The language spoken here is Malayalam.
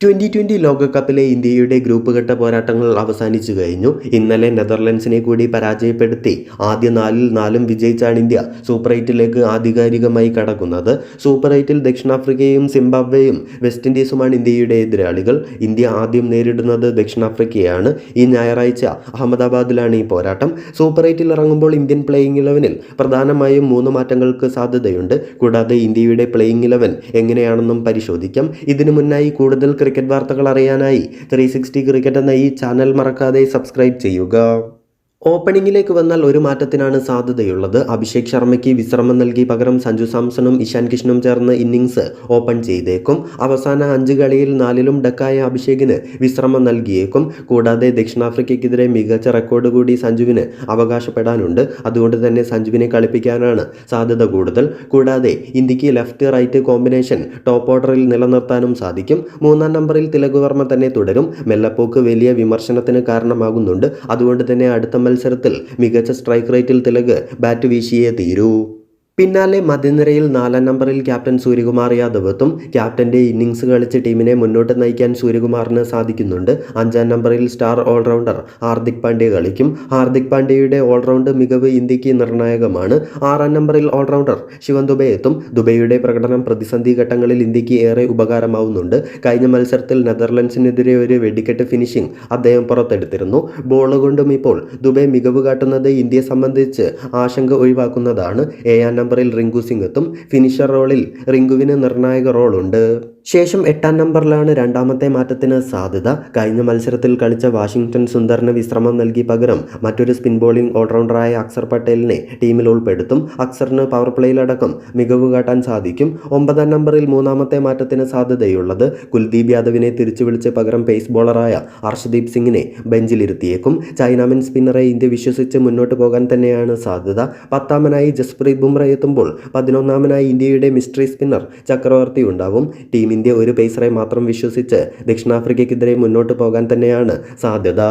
ട്വന്റി ട്വന്റി ലോകകപ്പിലെ ഇന്ത്യയുടെ ഗ്രൂപ്പ് ഘട്ട പോരാട്ടങ്ങൾ അവസാനിച്ചു കഴിഞ്ഞു. ഇന്നലെ നെതർലൻഡ്സിനെ കൂടി പരാജയപ്പെടുത്തി ആദ്യ നാലിൽ നാലും വിജയിച്ചാണ് ഇന്ത്യ സൂപ്പർ എയ്റ്റിലേക്ക് ആധികാരികമായി കടക്കുന്നത്. സൂപ്പർ എയ്റ്റിൽ ദക്ഷിണാഫ്രിക്കയും സിംബാബ്വേയും വെസ്റ്റ് ഇൻഡീസുമാണ് ഇന്ത്യയുടെ എതിരാളികൾ. ഇന്ത്യ ആദ്യം നേരിടുന്നത് ദക്ഷിണാഫ്രിക്കയാണ്. ഈ ഞായറാഴ്ച അഹമ്മദാബാദിലാണ് ഈ പോരാട്ടം. സൂപ്പർ എയ്റ്റിൽ ഇറങ്ങുമ്പോൾ ഇന്ത്യൻ പ്ലേയിങ് ഇലവനിൽ പ്രധാനമായും മൂന്ന് മാറ്റങ്ങൾക്ക് സാധ്യതയുണ്ട്. കൂടാതെ ഇന്ത്യയുടെ പ്ലേയിങ് ഇലവൻ എങ്ങനെയാണെന്നും പരിശോധിക്കാം. ഇതിനു മുന്നായി കൂടുതൽ ക്രിക്കറ്റ് വാർത്തകൾ അറിയാനായി ത്രീ സിക്സ്റ്റി ക്രിക്കറ്റ് എന്ന ഈ ചാനൽ മറക്കാതെ സബ്സ്ക്രൈബ് ചെയ്യുക. ഓപ്പണിംഗിലേക്ക് വന്നാൽ ഒരു മാറ്റത്തിനാണ് സാധ്യതയുള്ളത്. അഭിഷേക് ശർമ്മയ്ക്ക് വിശ്രമം നൽകി പകരം സഞ്ജു സാംസണും ഇഷാൻ കിഷനും ചേർന്ന് ഇന്നിങ്സ് ഓപ്പൺ ചെയ്തേക്കും. അവസാന അഞ്ച് കളിയിൽ നാലിലും ഡക്കായ അഭിഷേകിന് വിശ്രമം നൽകിയേക്കും. കൂടാതെ ദക്ഷിണാഫ്രിക്കയ്ക്കെതിരെ മികച്ച റെക്കോർഡ് കൂടി സഞ്ജുവിന് അവകാശപ്പെടാനുണ്ട്. അതുകൊണ്ട് തന്നെ സഞ്ജുവിനെ കളിപ്പിക്കാനാണ് സാധ്യത കൂടുതൽ. കൂടാതെ ഇന്ത്യയ്ക്ക് ലെഫ്റ്റ് റൈറ്റ് കോമ്പിനേഷൻ ടോപ്പ് ഓർഡറിൽ നിലനിർത്താനും സാധിക്കും. മൂന്നാം നമ്പറിൽ തിലകുവർമ്മ തന്നെ തുടരും. മെല്ലപ്പോക്ക് വലിയ വിമർശനത്തിന് കാരണമാകുന്നുണ്ട്. അതുകൊണ്ട് തന്നെ അടുത്ത മത്സരത്തിൽ മികച്ച സ്ട്രൈക്ക് റേറ്റിൽ തിലക് ബാറ്റ് വീശിയേ തീരൂ. പിന്നാലെ മധ്യനിരയിൽ നാലാം നമ്പറിൽ ക്യാപ്റ്റൻ സൂര്യകുമാർ യാദവ് എത്തും ക്യാപ്റ്റന്റെ ഇന്നിങ്സ് കളിച്ച് ടീമിനെ മുന്നോട്ട് നയിക്കാൻ സൂര്യകുമാറിന് സാധിക്കുന്നുണ്ട്. അഞ്ചാം നമ്പറിൽ സ്റ്റാർ ഓൾറൗണ്ടർ ഹാർദിക് പാണ്ഡ്യ കളിക്കും. ഹാർദിക് പാണ്ഡ്യയുടെ ഓൾറൗണ്ട് മികവ് ഇന്ത്യയ്ക്ക് നിർണായകമാണ്. ആറാം നമ്പറിൽ ഓൾറൗണ്ടർ ശിവൻ ദുബെ എത്തും. ദുബൈയുടെ പ്രകടനം പ്രതിസന്ധി ഘട്ടങ്ങളിൽ ഇന്ത്യയ്ക്ക് ഏറെ ഉപകാരമാവുന്നുണ്ട്. കഴിഞ്ഞ മത്സരത്തിൽ നെതർലൻഡ്സിനെതിരെ ഒരു വെടിക്കെട്ട് ഫിനിഷിംഗ് അദ്ദേഹം പുറത്തെടുത്തിരുന്നു. ബോൾ കൊണ്ടും ഇപ്പോൾ ദുബൈ മികവ് കാട്ടുന്നത് ഇന്ത്യയെ സംബന്ധിച്ച് ആശങ്ക ഒഴിവാക്കുന്നതാണ്. ഏഴാം നമ്പറിൽ റിങ്കു സിംഗ് എത്തും ഫിനിഷർ റോളിൽ റിങ്കുവിന് നിർണായക റോളുണ്ട്. ശേഷം എട്ടാം നമ്പറിലാണ് രണ്ടാമത്തെ മാറ്റത്തിന് സാധ്യത. കഴിഞ്ഞ മത്സരത്തിൽ കളിച്ച വാഷിംഗ്ടൺ സുന്ദറിന് വിശ്രമം നൽകി പകരം മറ്റൊരു സ്പിൻ ബോളിംഗ് ഓൾറൗണ്ടറായ അക്സർ പട്ടേലിനെ ടീമിൽ ഉൾപ്പെടുത്തും. അക്സറിന് പവർ പ്ലേയിലടക്കം മികവ് കാട്ടാൻ സാധിക്കും. ഒമ്പതാം നമ്പറിൽ മൂന്നാമത്തെ മാറ്റത്തിന് സാധ്യതയുള്ളത് കുൽദീപ് യാദവിനെ തിരിച്ചു വിളിച്ച് പകരം പേസ് ബോളറായ ഹർഷദീപ് സിംഗിനെ ബെഞ്ചിലിരുത്തിയേക്കും. ചൈനാമൻ സ്പിന്നറെ ഇന്ത്യ വിശ്വസിച്ച് മുന്നോട്ട് പോകാൻ തന്നെയാണ് സാധ്യത. പത്താമനായി ജസ്പ്രീത് ബുംറ എത്തുമ്പോൾ പതിനൊന്നാമനായി ഇന്ത്യയുടെ മിസ്റ്ററി സ്പിന്നർ ചക്രവർത്തി ഉണ്ടാവും ടീം ഇന്ത്യ ഒരു പേസറെ മാത്രം വിശ്വസിച്ച് ദക്ഷിണാഫ്രിക്കയ്ക്കെതിരെ മുന്നോട്ട് പോകാൻ തന്നെയാണ് സാധ്യത.